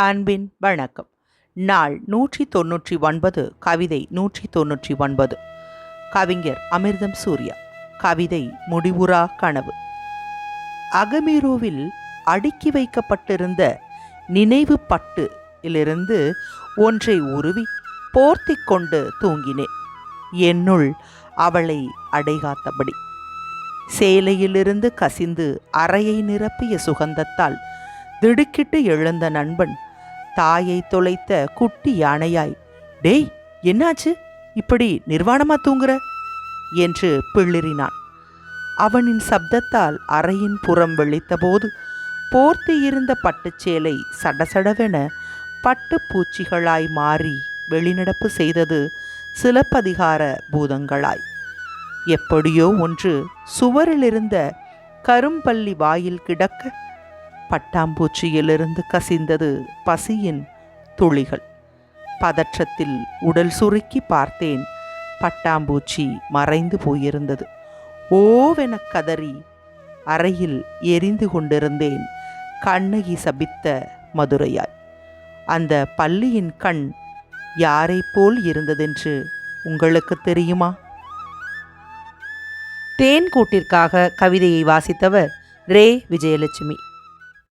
அன்பின் வணக்கம். நாள் நூற்றி தொன்னூற்றி ஒன்பது கவிதை நூற்றி தொன்னூற்றி ஒன்பது கவிஞர் அமிர்தம் சூர்யா. கவிதை முடிவுறா கனவு. அகமீரோவில் அடுக்கி வைக்கப்பட்டிருந்த நினைவு பட்டு இலிருந்து ஒன்றை உருவி போர்த்திக் கொண்டு தூங்கினேன். என்னுள் அவளை அடைகாத்தபடி. சேலையிலிருந்து கசிந்து அறையை நிரப்பிய சுகந்தத்தால் திடுக்கிட்டு எழுந்த நண்பன் தாயை தொலைத்த குட்டி யானையாய் டேய் என்னாச்சு? இப்படி நிர்வாணமா தூங்குற? என்று பிள்ளிறினான் அவனின் சப்தத்தால் அறையின் புறம் வெளித்தபோது போர்த்து இருந்த பட்டுச்சேலை சடசடவென பட்டுப்பூச்சிகளாய் மாறி வெளிநடப்பு செய்தது சிலப்பதிகார பூதங்களாய். எப்படியோ ஒன்று சுவரிலிருந்த கரும்பள்ளி வாயில் கிடக்க பட்டாம்பூச்சியிலிருந்து கசிந்தது பசியின் துளிகள். பதற்றத்தில் உடல் சுருக்கி பார்த்தேன். பட்டாம்பூச்சி மறைந்து போயிருந்தது. ஓவென கதறி அறையில் எரிந்து கொண்டிருந்தேன். கண்ணகி சபித்த மதுரையாய். அந்த பள்ளியின் கண் யாரைப் போல் இருந்ததென்று உங்களுக்கு தெரியுமா? தேன் கூட்டிற்காக கவிதையை வாசித்தவர் ரே. விஜயலட்சுமி.